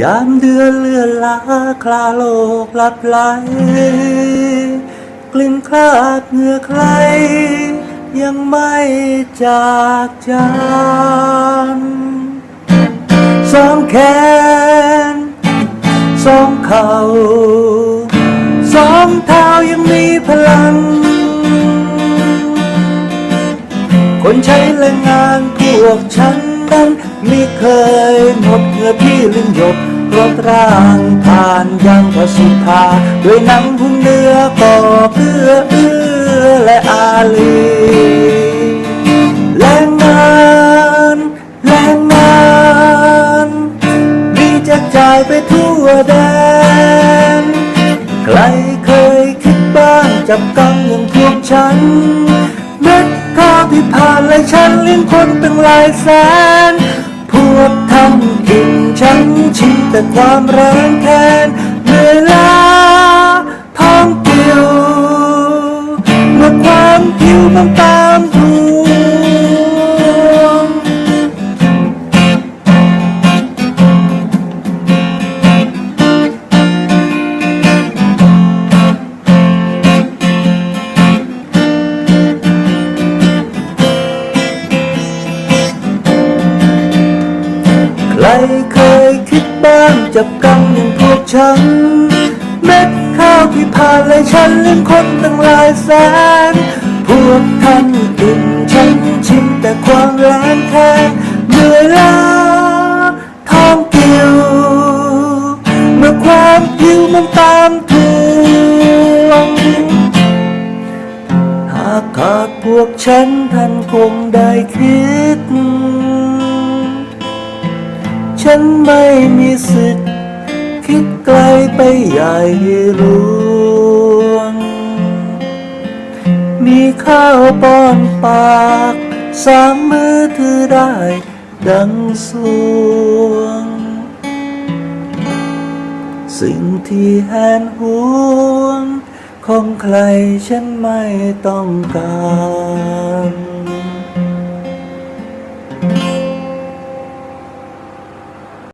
ยามเดือนเลือนลาคลาโลกหลับไหลกลิ่นคลาดเหงื่อใคร ยังไม่จากจานสองแขนสองเข่าสองเท้ายังมีพลัง คนใช้แรงงานพวกฉัน ไม่เคยหมดเหงื่อพี่ลืมหยดรถร่างผ่านยังพระสุธาด้วยนังหุ้มเนื้อก่อเพื่อเอื้อและอาลีแรงงานแรงงานมีจกจ่ายไปทั่วแดนใครเคยคิดบ้างจับกังอย่างพวกฉันเม็ดข้าวที่ผ่านและฉันเลี้ยงคนเป็นหลายแสน พวกทำกินฉันชิมแต่ความแรงแค้นเวลาท้องเกลียวเมื่อความหิวมันตามทว จับกังอย่างพวกฉัน เม็ดข้าวที่ผ่านและฉันเลี้ยงคนตั้งหลายแสน พวกท่านกินฉันชิมแต่ความแรงแค้นเหนื่อยล้าท้องกิวเมื่อความหิวมันตามทวงหากขาดพวกฉันท่านคงได้คิด ฉันไม่มีสิทธิ์ คิดไกลไปใหญ่หลวง มีข้าวป้อนปาก สามมือถือได้ ดังสวง สิ่งที่แหนหวง ของใครฉันไม่ต้องการ